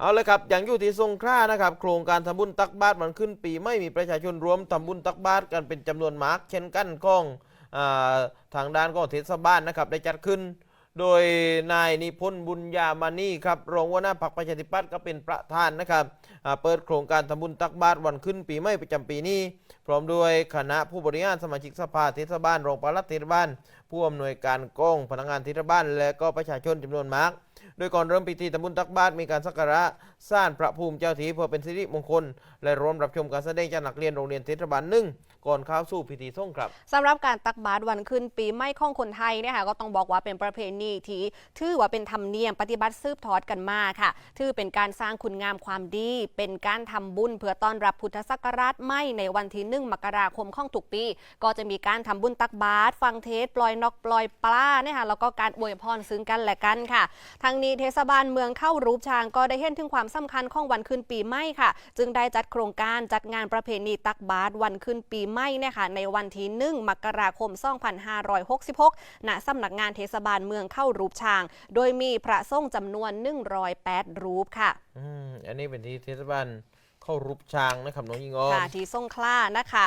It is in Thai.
เอาเลยครับ อย่างอยู่ที่สงขลานะครับ โครงการทำบุญตักบาตรมันขึ้นปี ไม่มีประชาชนรวมทำบุญตักบาตรกันเป็นจำนวนมาก เช่นกันของอทางด้านของเทศบาลนะครับ ได้จัดขึ้น โดยนายนิพนธ์บุญญามานีครับรองหัวหน้าพรรคประชาธิปัตย์ก็เป็นประธานนะครับเปิดโครงการทำบุญตักบาตรวันขึ้นปีใหม่ประจำปีนี้ พร้อมด้วยคณะผู้บริหารสมาชิกสภาเทศบาลรองปลัดเทศบาลผู้อำนวยการกองพนักงานเทศบาลและก็ประชาชนจำนวนมาก โดยก่อนเริ่มพิธีทำบุญตักบาตรมีการสักการะสร้างพระภูมิเจ้าทีเพื่อเป็นสิริมงคล และร่วมรับชมการแสดงจากนักเรียนโรงเรียนเทศบาลหนึ่งก่อนเข้าสู่พิธีส่งครับสำหรับการตักบาตรวันขึ้นปีใหม่ของคนไทยเนี่ยค่ะก็ต้องบอกว่าเป็นประเพณีที่ถือว่าเป็นธรรมเนียมปฏิบัติสืบทอดกันมาค่ะถือเป็นการสร้างคุณงามความดี เป็นการทำบุญเพื่อต้อนรับพุทธศักราชใหม่ในวันที่หนึ่งมกราคมของทุกปี ก็จะมีการทำบุญตักบาตรฟังเทศปล่อยนกปล่อยปลาเนี่ยค่ะแล้วก็การอวยพรซึ่งกันและกันค่ะทั้งนี้เทศบาลเมืองเข้ารูปช้างก็ได้เห็นถึงความสำคัญของวันขึ้นปีใหม่ค่ะ จึงได้จัดโครงการจัดงานประเพณีตักบาตรวันขึ้นปีใหม่เนี่ยค่ะในวันที่หนึ่งมกราคม 2566ณสำนักงานเทศบาลเมืองเข้ารูปช้าง โดยมีพระสงฆ์จำนวน 108 รูปค่ะอืมอันนี้เป็นที่เทศบาลเข้ารูปช้างนะครับน้องยิงออมค่ะที่ทรงคล้านะคะ